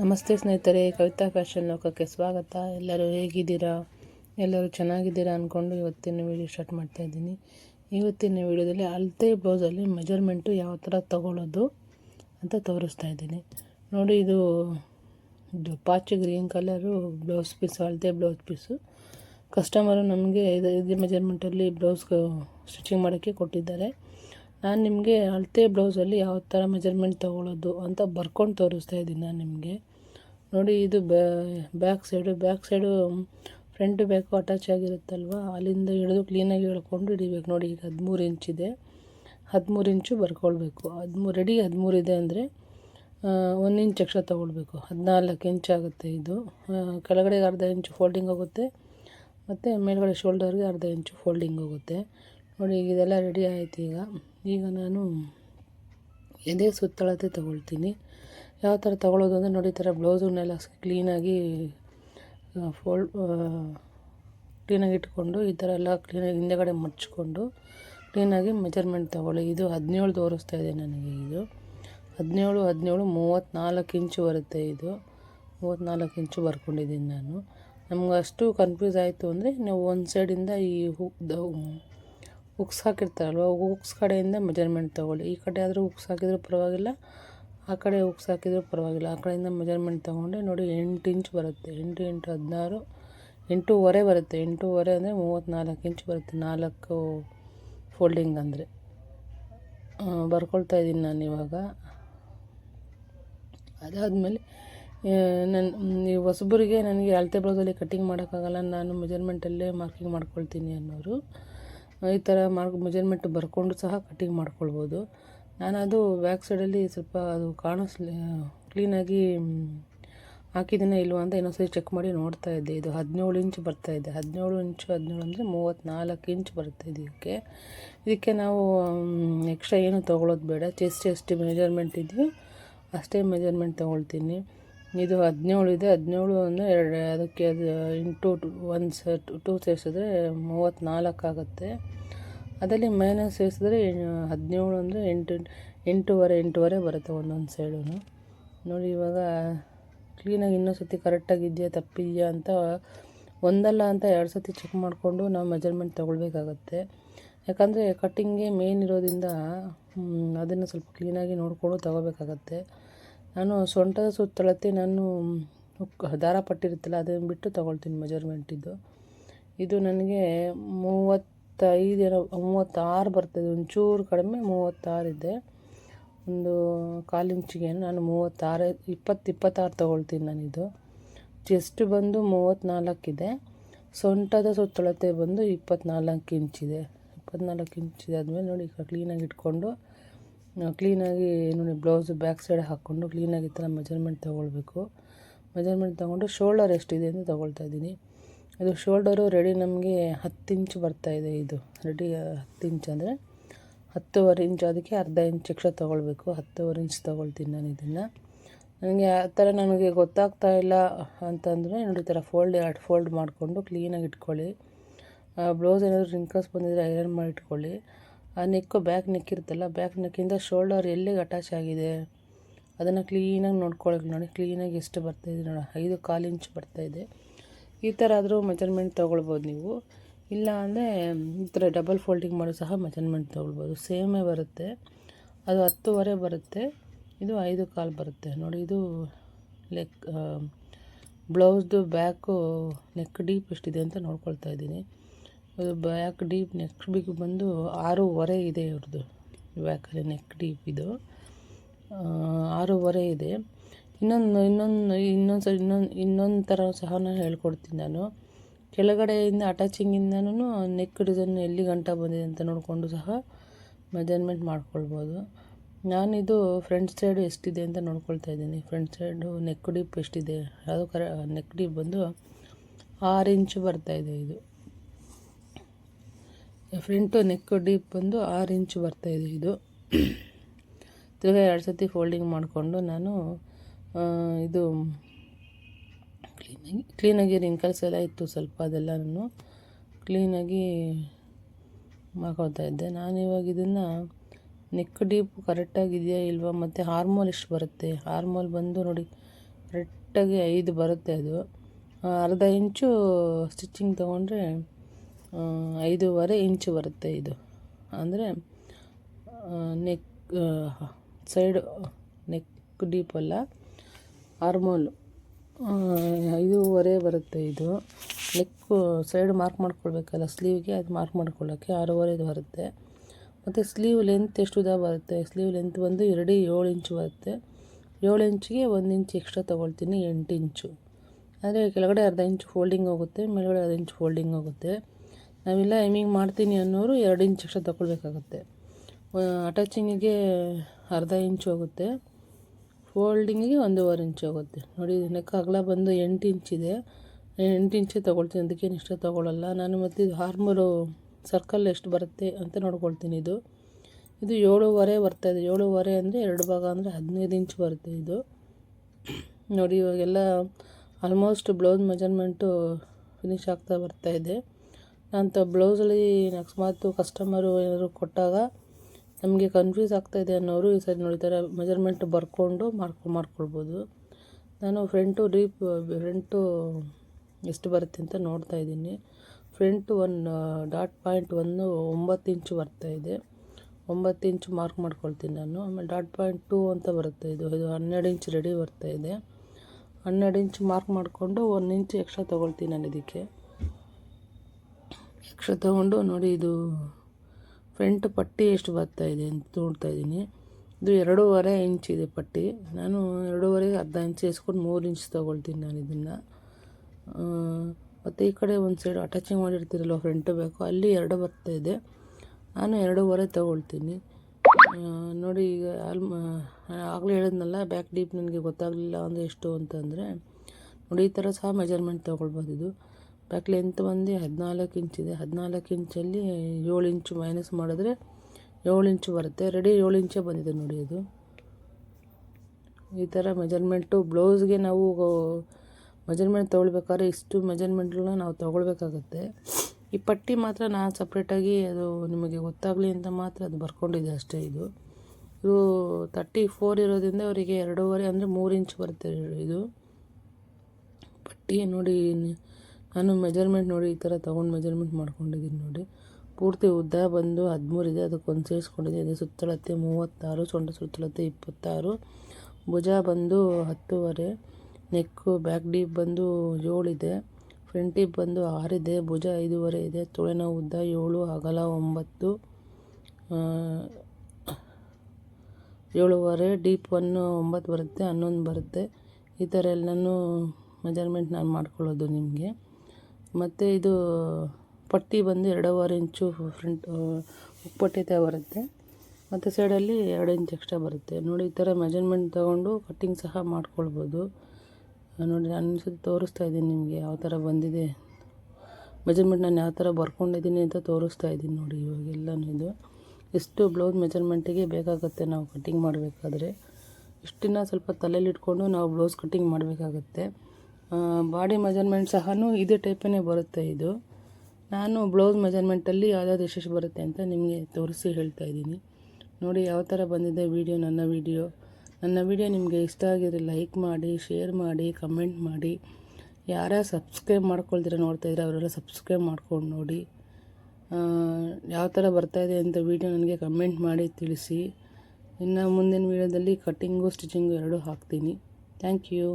ನಮಸ್ತೆ ಸ್ನೇಹಿತರೆ, ಕವಿತಾ ಫ್ಯಾಷನ್ ಲೋಕಕ್ಕೆ ಸ್ವಾಗತ. ಎಲ್ಲರೂ ಹೇಗಿದ್ದೀರಾ? ಎಲ್ಲರೂ ಚೆನ್ನಾಗಿದ್ದೀರಾ ಅಂದ್ಕೊಂಡು ಇವತ್ತಿನ ವೀಡಿಯೋ ಸ್ಟಾರ್ಟ್ ಮಾಡ್ತಾ ಇದ್ದೀನಿ. ಇವತ್ತಿನ ವೀಡಿಯೋದಲ್ಲಿ ಅಳತೆ ಬ್ಲೌಸಲ್ಲಿ ಮೆಜರ್ಮೆಂಟು ಯಾವ ಥರ ತಗೊಳ್ಳೋದು ಅಂತ ತೋರಿಸ್ತಾ ಇದ್ದೀನಿ. ನೋಡಿ, ಇದು ಇದು ಪಾಚ್ ಗ್ರೀನ್ ಕಲರು ಬ್ಲೌಸ್ ಪೀಸು, ಅಳತೆ ಬ್ಲೌಸ್ ಪೀಸು. ಕಸ್ಟಮರು ನಮಗೆ ಇದು, ಇದೇ ಮೆಜರ್ಮೆಂಟಲ್ಲಿ ಬ್ಲೌಸ್ ಸ್ಟಿಚಿಂಗ್ ಮಾಡೋಕ್ಕೆ ಕೊಟ್ಟಿದ್ದಾರೆ. ನಾನು ನಿಮಗೆ ಅಳತೆ ಬ್ಲೌಸಲ್ಲಿ ಯಾವ ಥರ ಮೆಜರ್ಮೆಂಟ್ ತೊಗೊಳ್ಳೋದು ಅಂತ ಬರ್ಕೊಂಡು ತೋರಿಸ್ತಾ ಇದ್ದೀನಿ ನಾನು ನಿಮಗೆ. ನೋಡಿ, ಇದು back side back side front back attach ಆಗಿರುತ್ತಲ್ವ? ಅಲ್ಲಿಂದ ಹಿಡಿದು ಕ್ಲೀನಾಗಿ ಹೇಳ್ಕೊಂಡು ಹಿಡಿಬೇಕು. ನೋಡಿ, ಈಗ ಹದಿಮೂರು ಇಂಚಿದೆ ಹದಿಮೂರು ಇಂಚು ಬರ್ಕೊಳ್ಬೇಕು. ಹದಿಮೂರು ರೆಡಿ ಹದಿಮೂರು ಇದೆ ಅಂದರೆ ಒಂದು ಇಂಚ್ ಎಕ್ಸ್ಟ್ರಾ ತೊಗೊಳ್ಬೇಕು. ಹದಿನಾಲ್ಕು ಇಂಚ್ ಆಗುತ್ತೆ ಇದು. ಕೆಳಗಡೆಗೆ ಅರ್ಧ ಇಂಚು ಫೋಲ್ಡಿಂಗ್ ಹೋಗುತ್ತೆ. ಮತ್ತು ಮೇಲ್ಗಡೆ ಶೋಲ್ಡರ್ಗೆ ಅರ್ಧ ಇಂಚು ಫೋಲ್ಡಿಂಗ್ ಹೋಗುತ್ತೆ. ನೋಡಿ, ಇದೆಲ್ಲ ರೆಡಿ ಆಯಿತು ಈಗ. ಈಗ ನಾನು ಎದೆ ಸುತ್ತಳತೆ ತೊಗೊಳ್ತೀನಿ. ಯಾವ ಥರ ತೊಗೊಳೋದು ಅಂದರೆ ನೋಡಿ ಥರ ಬ್ಲೌಸನ್ನೆಲ್ಲ ಕ್ಲೀನಾಗಿ ಫೋಲ್ಡ್ ಕ್ಲೀನಾಗಿ ಇಟ್ಕೊಂಡು, ಈ ಥರ ಎಲ್ಲ ಕ್ಲೀನಾಗಿ ಹಿಂದೆಗಡೆ ಮಡ್ಚ್ಕೊಂಡು ಕ್ಲೀನಾಗಿ ಮೆಜರ್ಮೆಂಟ್ ತೊಗೊಳ್ಳಿ. ಇದು ಹದಿನೇಳು ತೋರಿಸ್ತಾ ಇದೆ ನನಗೆ ಇದು. ಹದಿನೇಳು ಹದಿನೇಳು, ಮೂವತ್ತ್ನಾಲ್ಕು ಇಂಚು ಬರುತ್ತೆ ಇದು. ಮೂವತ್ತ್ನಾಲ್ಕು ಇಂಚು ಬರ್ಕೊಂಡಿದ್ದೀನಿ ನಾನು. ನಮ್ಗೆ ಅಷ್ಟು ಕನ್ಫ್ಯೂಸ್ ಆಯಿತು ಅಂದರೆ, ನೀವು ಒಂದು ಸೈಡಿಂದ ಈ ಹುಕ್ ಉಕ್ಸ್ ಹಾಕಿರ್ತಾರಲ್ವ ಉಕ್ಸ್ ಕಡೆಯಿಂದ ಮೆಜರ್ಮೆಂಟ್ ತೊಗೊಳ್ಳಿ. ಈ ಕಡೆ ಆದರೂ ಉಕ್ಸ್ ಹಾಕಿದರೂ ಪರವಾಗಿಲ್ಲ, ಆ ಕಡೆ ಉಕ್ಸ್ ಹಾಕಿದರೂ ಪರವಾಗಿಲ್ಲ. ಆ ಕಡೆಯಿಂದ ಮೆಜರ್ಮೆಂಟ್ ತೊಗೊಂಡೆ, ನೋಡಿ ಎಂಟು ಇಂಚ್ ಬರುತ್ತೆ. ಎಂಟು ಎಂಟು ಹದಿನಾರು, ಎಂಟೂವರೆ ಬರುತ್ತೆ. ಎಂಟೂವರೆ ಅಂದರೆ ಮೂವತ್ತ್ನಾಲ್ಕು ಇಂಚ್ ಬರುತ್ತೆ. ನಾಲ್ಕು ಫೋಲ್ಡಿಂಗ್ ಅಂದರೆ. ಬರ್ಕೊಳ್ತಾ ಇದ್ದೀನಿ ನಾನು ಇವಾಗ. ಅದಾದಮೇಲೆ ನನ್ನ ಈ ಹೊಸಬರಿಗೆ ನನಗೆ ಅಳತೆ ಬಳದಲ್ಲಿ ಕಟ್ಟಿಂಗ್ ಮಾಡೋಕ್ಕಾಗಲ್ಲ, ನಾನು ಮೆಜರ್ಮೆಂಟಲ್ಲೇ ಮಾರ್ಕಿಂಗ್ ಮಾಡ್ಕೊಳ್ತೀನಿ ಅನ್ನೋರು. ಈ ಥರ ಮಾರ್ಕ್ ಮೆಜರ್ಮೆಂಟ್ ಬರ್ಕೊಂಡು ಸಹ ಕಟ್ಟಿಂಗ್ ಮಾಡ್ಕೊಳ್ಬೋದು. ನಾನು ಅದು ಬ್ಯಾಕ್ ಸೈಡಲ್ಲಿ ಸ್ವಲ್ಪ ಅದು ಕಾಣಿಸ್ಲಿ ಕ್ಲೀನಾಗಿ ಹಾಕಿದ್ದೀನ ಇಲ್ವ ಅಂತ ಇನ್ನೊಂದ್ಸರಿ ಚೆಕ್ ಮಾಡಿ ನೋಡ್ತಾ ಇದ್ದೆ. ಇದು ಹದಿನೇಳು ಇಂಚ್ ಬರ್ತಾ ಇದೆ. ಹದಿನೇಳು ಇಂಚು ಹದಿನೇಳು ಅಂದರೆ ಮೂವತ್ತ್ನಾಲ್ಕು ಇಂಚ್ ಬರುತ್ತೆ ಇದಕ್ಕೆ. ಇದಕ್ಕೆ ನಾವು ಎಕ್ಸ್ಟ್ರಾ ಏನು ತೊಗೊಳೋದು ಬೇಡ. ಚೆಸ್ಟ್ ಎಷ್ಟು ಮೆಜರ್ಮೆಂಟ್ ಇದೆಯೋ ಅಷ್ಟೇ ಮೆಜರ್ಮೆಂಟ್ ತೊಗೊಳ್ತೀನಿ. ಇದು ಹದಿನೇಳು ಇದೆ. ಹದಿನೇಳು ಅಂದರೆ ಎರಡು, ಅದಕ್ಕೆ ಅದು ಇಂಟು ಒಂದು ಸೆಟ್ ಟು ಸೇರಿಸಿದ್ರೆ ಮೂವತ್ತ್ನಾಲ್ಕು ಆಗುತ್ತೆ. ಅದರಲ್ಲಿ ಮೈನಸ್ ಸೇರಿಸಿದ್ರೆ ಹದಿನೇಳು ಅಂದರೆ ಎಂಟು, ಎಂಟೂವರೆ ಎಂಟೂವರೆ ಬರುತ್ತೆ ಒಂದೊಂದು ಸೈಡು ನೋಡಿ ಇವಾಗ ಕ್ಲೀನಾಗಿ ಇನ್ನೊಂದು ಸತಿ ಕರೆಕ್ಟಾಗಿದೆಯಾ ತಪ್ಪಿದೆಯಾ ಅಂತ ಒಂದಲ್ಲ ಅಂತ ಎರಡು ಸತಿ ಚೆಕ್ ಮಾಡಿಕೊಂಡು ನಾವು ಮೆಜರ್ಮೆಂಟ್ ತೊಗೊಳ್ಬೇಕಾಗತ್ತೆ. ಯಾಕಂದರೆ ಕಟ್ಟಿಂಗೇ ಮೇನ್ ಇರೋದ್ರಿಂದ ಅದನ್ನು ಸ್ವಲ್ಪ ಕ್ಲೀನಾಗಿ ನೋಡಿಕೊಂಡು ತೊಗೋಬೇಕಾಗತ್ತೆ ನಾನು ಸೊಂಟದ ಸುತ್ತಳತೆ ನಾನು ದಾರ ಪಟ್ಟಿರುತ್ತಲ್ಲ ಅದನ್ನು ಬಿಟ್ಟು ತೊಗೊಳ್ತೀನಿ ಮೆಜರ್ಮೆಂಟಿದ್ದು. ಇದು ನನಗೆ ಮೂವತ್ತೈದು ಮೂವತ್ತಾರು ಬರ್ತದೆ. ಒಂಚೂರು ಕಡಿಮೆ ಮೂವತ್ತಾರಿದೆ ಒಂದು ಕಾಲು ಇಂಚಿಗೆ ನಾನು ಮೂವತ್ತಾರು, ಇಪ್ಪತ್ತು, ಇಪ್ಪತ್ತಾರು ತೊಗೊಳ್ತೀನಿ ನಾನಿದು ಚೆಸ್ಟ್ ಬಂದು ಮೂವತ್ತ್ನಾಲ್ಕಿದೆ ಸೊಂಟದ ಸುತ್ತಳತೆ ಬಂದು ಇಪ್ಪತ್ತ್ನಾಲ್ಕು ಇಂಚಿದೆ. ಇಪ್ಪತ್ತ್ನಾಲ್ಕು ಇಂಚಿದೆ ಆದಮೇಲೆ ನೋಡಿ ಕ್ಲೀನಾಗಿ ಇಟ್ಕೊಂಡು ಕ್ಲೀನಾಗಿ ನೋಡಿ ಬ್ಲೌಸ್ ಬ್ಯಾಕ್ ಸೈಡ್ ಹಾಕ್ಕೊಂಡು ಕ್ಲೀನಾಗಿ ಈ ಥರ ಮೆಜರ್ಮೆಂಟ್ ತೊಗೊಳ್ಬೇಕು. ಮೆಜರ್ಮೆಂಟ್ ತೊಗೊಂಡು ಶೋಲ್ಡರ್ ಎಷ್ಟಿದೆ ಅಂತ ತೊಗೊಳ್ತಾ ಇದ್ದೀನಿ. ಅದು ಶೋಲ್ಡರು ರೆಡಿ ನಮಗೆ ಹತ್ತು ಇಂಚ್ ಬರ್ತಾಯಿದೆ ಇದು ರೆಡಿ ಹತ್ತು ಇಂಚ್ ಅಂದರೆ ಹತ್ತುವರೆ ಇಂಚ್ ಅದಕ್ಕೆ ಅರ್ಧ ಇಂಚ್ ಎಕ್ಸ್ಟ್ರಾ ತೊಗೊಳ್ಬೇಕು. ಹತ್ತುವರೆ ಇಂಚ್ ತೊಗೊಳ್ತೀನಿ ನಾನು ಇದನ್ನು. ನನಗೆ ಆ ಥರ ನನಗೆ ಗೊತ್ತಾಗ್ತಾ ಇಲ್ಲ ಅಂತಂದರೆ ನೋಡಿ ಈ ಥರ ಫೋಲ್ಡ್ ಎರಡು ಫೋಲ್ಡ್ ಮಾಡಿಕೊಂಡು ಕ್ಲೀನಾಗಿ ಇಟ್ಕೊಳ್ಳಿ. ಬ್ಲೌಸ್ ಏನಾದರೂ ರಿಂಕಲ್ಸ್ ಬಂದಿದ್ದರೆ ಐರನ್ ಮಾಡಿ ಇಟ್ಕೊಳ್ಳಿ. ಆ ನೆಕ್ಕು ಬ್ಯಾಕ್ ನೆಕ್ ಇರುತ್ತಲ್ಲ, ಬ್ಯಾಕ್ ನೆಕ್ಕಿಂದ ಶೋಲ್ಡರ್ ಎಲ್ಲಿಗೆ ಅಟ್ಯಾಚ್ ಆಗಿದೆ? ಅದನ್ನು ಕ್ಲೀನಾಗಿ ನೋಡ್ಕೊಳಕ್ಕೆ ನೋಡಿ. ಕ್ಲೀನಾಗಿ ಎಷ್ಟು ಬರ್ತಾಯಿದೆ ನೋಡಿ. ಐದು ಕಾಲು ಇಂಚ್ ಬರ್ತಾಯಿದೆ ಈ ಥರ ಆದರೂ ಮೆಜರ್ಮೆಂಟ್ ತೊಗೊಳ್ಬೋದು ನೀವು. ಇಲ್ಲ ಅಂದರೆ ಈ ಥರ ಡಬಲ್ ಫೋಲ್ಡಿಂಗ್ ಮಾಡೋ ಸಹ ಮೆಜರ್ಮೆಂಟ್ ತೊಗೊಳ್ಬೋದು. ಸೇಮೇ ಬರುತ್ತೆ. ಅದು ಹತ್ತುವರೆ ಬರುತ್ತೆ. ಇದು ಐದು ಕಾಲು ಬರುತ್ತೆ. ನೋಡಿ, ಇದು ಲೆಕ್ ಬ್ಲೌಸ್ದು ಬ್ಯಾಕು ನೆಕ್ ಡೀಪ್ ಎಷ್ಟಿದೆ ಅಂತ ನೋಡ್ಕೊಳ್ತಾ ಇದ್ದೀನಿ. ಬ್ಯಾಕ್ ಡೀಪ್ ನೆಕ್ ಬಿಗ್ ಬಂದು ಆರೂವರೆ ಇದೆ ಇವ್ರದ್ದು ಬ್ಯಾಕಲ್ಲಿ ನೆಕ್ ಡೀಪ್ ಇದು. ಆರೂವರೆ ಇದೆ. ಇನ್ನೊಂದು ಇನ್ನೊಂದು ಇನ್ನೊಂದು ಸರಿ ಇನ್ನೊಂದು ಇನ್ನೊಂದು ಥರ ಸಹ ನಾನು ಹೇಳ್ಕೊಡ್ತೀನಿ ನಾನು. ಕೆಳಗಡೆಯಿಂದ ಅಟ್ಯಾಚಿಂಗಿಂದನೂ ನೆಕ್ ಡಿಸೈನ್ ಎಲ್ಲಿ ಗಂಟ ಬಂದಿದೆ ಅಂತ ನೋಡಿಕೊಂಡು ಸಹ ಮೆಜರ್ಮೆಂಟ್ ಮಾಡ್ಕೊಳ್ಬೋದು. ನಾನಿದು ಫ್ರಂಟ್ ಸೈಡು ಎಷ್ಟಿದೆ ಅಂತ ನೋಡ್ಕೊಳ್ತಾ ಇದ್ದೀನಿ. ಫ್ರಂಟ್ ಸೈಡು ನೆಕ್ ಡೀಪ್ ಎಷ್ಟಿದೆ? ಅದು ಕರೆ ನೆಕ್ ಡೀಪ್ ಬಂದು ಆರು ಇಂಚು ಬರ್ತಾಯಿದೆ ಇದು. ಫ್ರಂಟು ನೆಕ್ಕು ಡೀಪ್ ಬಂದು ಆರು ಇಂಚು ಬರ್ತಾಯಿದೆ ಇದು ತಿರ್ಗಾ ಎರಡು ಸತಿ ಫೋಲ್ಡಿಂಗ್ ಮಾಡಿಕೊಂಡು ನಾನು ಇದು ಕ್ಲೀನಾಗಿ ಕ್ಲೀನಾಗಿ ರಿಂಕಲ್ಸ್ ಎಲ್ಲ ಇತ್ತು ಸ್ವಲ್ಪ ಅದೆಲ್ಲ ನಾನು ಕ್ಲೀನಾಗಿ ಮಾಡ್ಕೊಳ್ತಾ ಇದ್ದೆ. ನಾನು ಇವಾಗ ಇದನ್ನು ನೆಕ್ ಡೀಪ್ ಕರೆಕ್ಟಾಗಿದೆಯಾ ಇಲ್ವಾ ಮತ್ತು ಹಾರ್ಮೋಲ್ ಎಷ್ಟು ಬರುತ್ತೆ? ಹಾರ್ಮೋಲ್ ಬಂದು ನೋಡಿ ಕರೆಕ್ಟಾಗಿ ಐದು ಬರುತ್ತೆ ಅದು. ಅರ್ಧ ಇಂಚು ಸ್ಟಿಚಿಂಗ್ ತೊಗೊಂಡ್ರೆ ಐದೂವರೆ ಇಂಚು ಬರುತ್ತೆ ಇದು. ಅಂದರೆ ನೆಕ್ ಸೈಡ್ ನೆಕ್ ಡೀಪಲ್ಲ ಆರ್ಮೋಲು ಐದೂವರೆ ಬರುತ್ತೆ ಇದು. ನೆಕ್ಕು ಸೈಡ್ ಮಾರ್ಕ್ ಮಾಡ್ಕೊಳ್ಬೇಕಲ್ಲ ಸ್ಲೀವ್ಗೆ ಅದು ಮಾರ್ಕ್ ಮಾಡ್ಕೊಳ್ಳೋಕ್ಕೆ ಆರೂವರೆದು ಬರುತ್ತೆ. ಮತ್ತು ಸ್ಲೀವ್ ಲೆಂತ್ ಎಷ್ಟು ಉದ್ದ ಬರುತ್ತೆ? ಸ್ಲೀವ್ ಲೆಂತ್ ಬಂದು ಎರಡು ಏಳು ಇಂಚು ಬರುತ್ತೆ. ಏಳು ಇಂಚಿಗೆ ಒಂದು ಇಂಚ್ ಎಕ್ಸ್ಟ್ರಾ ತೊಗೊಳ್ತೀನಿ ಎಂಟು ಇಂಚು. ಆದರೆ ಕೆಳಗಡೆ ಅರ್ಧ ಇಂಚು ಫೋಲ್ಡಿಂಗ್ ಹೋಗುತ್ತೆ, ಮೇಲ್ಗಡೆ ಅರ್ಧ ಇಂಚು ಫೋಲ್ಡಿಂಗ್ ಹೋಗುತ್ತೆ. ನಾವೆಲ್ಲ ಎಮಿಂಗ್ ಮಾಡ್ತೀನಿ ಅನ್ನೋರು ಎರಡು ಇಂಚ್ ಅಷ್ಟು ತಗೊಳ್ಬೇಕಾಗುತ್ತೆ. ಅಟ್ಯಾಚಿಂಗಿಗೆ ಅರ್ಧ ಇಂಚು ಹೋಗುತ್ತೆ. ಫೋಲ್ಡಿಂಗಿಗೆ ಒಂದೂವರೆ ಇಂಚ್ ಹೋಗುತ್ತೆ. ನೋಡಿ ನೆಕ್ ಅಗಲ ಬಂದು ಎಂಟು ಇಂಚಿದೆ ಎಂಟು ಇಂಚೇ ತೊಗೊಳ್ತೀನಿ, ಅದಕ್ಕೇನು ಇಷ್ಟ ತೊಗೊಳ್ಳಲ್ಲ ನಾನು ಮತ್ತು ಇದು ಹಾರ್ಮರು ಸರ್ಕಲ್ ಎಷ್ಟು ಬರುತ್ತೆ ಅಂತ ನೋಡ್ಕೊಳ್ತೀನಿ ಇದು. ಇದು ಏಳುವರೆ ಇದೆ. ಏಳುವರೆ ಅಂದರೆ ಎರಡು ಭಾಗ ಅಂದರೆ ಹದಿನೈದು ಇಂಚ್ ಬರುತ್ತೆ ಇದು. ನೋಡಿ, ಇವಾಗೆಲ್ಲ ಆಲ್ಮೋಸ್ಟ್ ಬ್ಲೌಸ್ ಮೆಜರ್ಮೆಂಟು ಫಿನಿಶ್ ಆಗ್ತಾ ಬರ್ತಾ ನಾನು ತ ಬ್ಲೌಸಲ್ಲಿ ಅಕಸ್ಮಾತು ಕಸ್ಟಮರು ಏನಾದರೂ ಕೊಟ್ಟಾಗ ನಮಗೆ ಕನ್ಫ್ಯೂಸ್ ಆಗ್ತಾಯಿದೆ ಅನ್ನೋರು ಈ ಸೈಡ್ ನೋಡಿ ಈ ಥರ ಮೆಜರ್ಮೆಂಟ್ ಬರ್ಕೊಂಡು ಮಾಡ್ಕೊ ಮಾಡ್ಕೊಳ್ಬೋದು ನಾನು ಫ್ರಂಟು ಡೀಪ್ ಫ್ರಂಟು ಎಷ್ಟು ಬರುತ್ತೆ ಅಂತ ನೋಡ್ತಾ ಇದ್ದೀನಿ. ಫ್ರಂಟ್ ಒನ್ ಡಾಟ್ ಪಾಯಿಂಟ್ ಒಂದು ಒಂಬತ್ತು ಇಂಚು ಬರ್ತಾಯಿದೆ ಒಂಬತ್ತು ಇಂಚು ಮಾರ್ಕ್ ಮಾಡ್ಕೊಳ್ತೀನಿ ನಾನು. ಆಮೇಲೆ ಡಾಟ್ ಪಾಯಿಂಟ್ ಟೂ ಅಂತ ಬರುತ್ತೆ ಇದು. ಇದು ಹನ್ನೆರಡು ಇಂಚ್ ರೆಡಿ ಬರ್ತಾಯಿದೆ ಹನ್ನೆರಡು ಇಂಚ್ ಮಾರ್ಕ್ ಮಾಡಿಕೊಂಡು ಒಂದು ಇಂಚ್ ಎಕ್ಸ್ಟ್ರಾ ತೊಗೊಳ್ತೀನಿ ನಾನು ಇದಕ್ಕೆ. ಎಕ್ಸ್ಟ್ರಾ ತಗೊಂಡು ನೋಡಿ, ಇದು ಫ್ರಂಟ್ ಪಟ್ಟಿ ಎಷ್ಟು ಬರ್ತಾ ಇದೆ ಅಂತ ನೋಡ್ತಾ ಇದ್ದೀನಿ. ಇದು ಎರಡೂವರೆ ಇದೆ ಪಟ್ಟಿ. ನಾನು ಎರಡೂವರೆಗೆ ಅರ್ಧ ಇಂಚ್ ಇಸ್ಕೊಂಡು ಮೂರು ಇಂಚ್ ತೊಗೊಳ್ತೀನಿ ನಾನು ಇದನ್ನು. ಮತ್ತು ಈ ಕಡೆ ಒಂದು ಸೈಡ್ ಅಟ್ಯಾಚಿಂಗ್ ಮಾಡಿರ್ತೀರಲ್ಲ ಫ್ರಂಟ್ ಬೇಕು, ಅಲ್ಲಿ ಎರಡು ಬರ್ತಾ ಇದೆ. ನಾನು ಎರಡೂವರೆ ತೊಗೊಳ್ತೀನಿ. ನೋಡಿ, ಈಗ ಆಲ್ಮ ಆಗಲೇ ಹೇಳಿದ್ನಲ್ಲ ಬ್ಯಾಕ್ ಡೀಪ್ ನನಗೆ ಗೊತ್ತಾಗಲಿಲ್ಲ ಅಂದರೆ ಎಷ್ಟು ಅಂತಂದರೆ, ನೋಡಿ, ಈ ಥರ ಸಹ ಮೆಜರ್ಮೆಂಟ್ ತೊಗೊಳ್ಬೋದು ಇದು ಬ್ಯಾಕ್ ಲೆಂತ್ ಬಂದು ಹದಿನಾಲ್ಕು ಇಂಚಿದೆ ಹದಿನಾಲ್ಕು ಇಂಚಲ್ಲಿ ಏಳು ಇಂಚು ಮೈನಸ್ ಮಾಡಿದ್ರೆ ಏಳು ಇಂಚು ಬರುತ್ತೆ. ರೆಡಿ ಏಳು ಇಂಚೇ ಬಂದಿದೆ ನೋಡಿ ಇದು ಈ ಥರ ಮೆಜರ್ಮೆಂಟು ಬ್ಲೌಸ್ಗೆ ನಾವು ಮೆಜರ್ಮೆಂಟ್ ತೊಗೊಳ್ಬೇಕಾದ್ರೆ ಇಷ್ಟು ಮೆಜರ್ಮೆಂಟ್ಗಳನ್ನ ನಾವು ತೊಗೊಳ್ಬೇಕಾಗತ್ತೆ. ಈ ಪಟ್ಟಿ ಮಾತ್ರ ನಾನು ಸಪ್ರೇಟಾಗಿ ಅದು ನಿಮಗೆ ಗೊತ್ತಾಗಲಿ ಅಂತ ಮಾತ್ರ ಅದು ಬರ್ಕೊಂಡಿದೆ ಅಷ್ಟೇ ಇದು. ಇದು ತರ್ಟಿ ಫೋರ್ ಇರೋದ್ರಿಂದ ಅವರಿಗೆ ಎರಡೂವರೆ ಅಂದರೆ ಮೂರು ಇಂಚ್ ಬರುತ್ತೆ ಇದು. ಪಟ್ಟಿ ನೋಡಿ ನಾನು ಮೆಜರ್ಮೆಂಟ್ ನೋಡಿ, ಈ ಥರ ತೊಗೊಂಡು ಮೆಜರ್ಮೆಂಟ್ ಮಾಡ್ಕೊಂಡಿದ್ದೀನಿ ನೋಡಿ. ಪೂರ್ತಿ ಉದ್ದ ಬಂದು ಹದಿಮೂರು ಇದೆ, ಅದಕ್ಕೆ ಒಂದು ಸೇರಿಸ್ಕೊಂಡಿದ್ದೀನಿ ಸುತ್ತಳತೆ ಮೂವತ್ತಾರು ಸೊಂಡ ಸುತ್ತಳತೆ ಇಪ್ಪತ್ತಾರು. ಭುಜ ಬಂದು ಹತ್ತುವರೆ, ನೆಕ್ಕು ಬ್ಯಾಕ್ ಡೀಪ್ ಬಂದು ಏಳಿದೆ ಫ್ರಂಟ್ ಡೀಪ್ ಬಂದು ಆರಿದೆ, ಭುಜ ಐದೂವರೆ ಇದೆ, ತೊಳೆನ ಉದ್ದ ಏಳು, ಅಗಲ ಒಂಬತ್ತು ಏಳುವರೆ ಡೀಪ್ ಒನ್ನು ಒಂಬತ್ತು ಬರುತ್ತೆ, ಹನ್ನೊಂದು ಬರುತ್ತೆ. ಈ ಥರ ಎಲ್ಲನೂ ಮೆಜರ್ಮೆಂಟ್ ನಾನು ಮಾಡ್ಕೊಳ್ಳೋದು ನಿಮಗೆ. ಮತ್ತು ಇದು ಪಟ್ಟಿ ಬಂದು ಎರಡೂವರೆ ಇಂಚು ಫ್ರಂಟ್ ಉಪ್ಪಟ್ಟಿ ಥರ ಬರುತ್ತೆ. ಮತ್ತು ಸೈಡಲ್ಲಿ ಎರಡು ಇಂಚ್ ಎಕ್ಸ್ಟ್ರಾ ಬರುತ್ತೆ. ನೋಡಿ, ಈ ಥರ ಮೆಜರ್ಮೆಂಟ್ ತೊಗೊಂಡು ಕಟ್ಟಿಂಗ್ ಸಹ ಮಾಡ್ಕೊಳ್ಬೋದು. ನೋಡಿ, ನಾನು ತೋರಿಸ್ತಾ ಇದ್ದೀನಿ ನಿಮಗೆ ಯಾವ ಥರ ಬಂದಿದೆ. ಮೆಜರ್ಮೆಂಟ್ ನಾನು ಯಾವ ಥರ ಬರ್ಕೊಂಡಿದ್ದೀನಿ ಅಂತ ತೋರಿಸ್ತಾ ಇದ್ದೀನಿ ನೋಡಿ, ಇವಾಗೆಲ್ಲನೂ ಇದು. ಎಷ್ಟು ಬ್ಲೌಸ್ ಮೆಜರ್ಮೆಂಟಿಗೆ ಬೇಕಾಗುತ್ತೆ ನಾವು ಕಟ್ಟಿಂಗ್ ಮಾಡಬೇಕಾದ್ರೆ. ಇಷ್ಟನ್ನ ಸ್ವಲ್ಪ ತಲೆಯಲ್ಲಿ ಇಟ್ಕೊಂಡು ನಾವು ಬ್ಲೌಸ್ ಕಟ್ಟಿಂಗ್ ಮಾಡಬೇಕಾಗತ್ತೆ. ಬಾಡಿ ಮೆಜರ್ಮೆಂಟ್ ಸಹ ಇದೇ ಟೈಪೇ ಬರುತ್ತೆ ಇದು. ನಾನು ಬ್ಲೌಸ್ ಮೆಜರ್ಮೆಂಟಲ್ಲಿ ಯಾವ್ದಾದ್ರು ಎಷ್ಟೆಷ್ಟು ಬರುತ್ತೆ ಅಂತ ನಿಮಗೆ ತೋರಿಸಿ ಹೇಳ್ತಾ ಇದ್ದೀನಿ. ನೋಡಿ ಯಾವ ಥರ ಬಂದಿದೆ ವಿಡಿಯೋ ನನ್ನ ವಿಡಿಯೋ ನನ್ನ ವಿಡಿಯೋ ನಿಮಗೆ ಇಷ್ಟ ಆಗಿದ್ರೆ ಲೈಕ್ ಮಾಡಿ ಶೇರ್ ಮಾಡಿ ಕಮೆಂಟ್ ಮಾಡಿ. ಯಾರ್ಯಾರು ಸಬ್ಸ್ಕ್ರೈಬ್ ಮಾಡ್ಕೊಳ್ತೀರ ನೋಡ್ತಾ ಇದ್ರೆ ಅವರೆಲ್ಲ ಸಬ್ಸ್ಕ್ರೈಬ್ ಮಾಡ್ಕೊಂಡು ನೋಡಿ. ಯಾವ ಥರ ಬರ್ತಾಯಿದೆ ಅಂತ ವಿಡಿಯೋ ನನಗೆ ಕಮೆಂಟ್ ಮಾಡಿ ತಿಳಿಸಿ. ಇನ್ನು ಮುಂದಿನ ವೀಡಿಯೋದಲ್ಲಿ ಕಟ್ಟಿಂಗು ಸ್ಟಿಚಿಂಗು ಎರಡೂ ಹಾಕ್ತೀನಿ. Thank you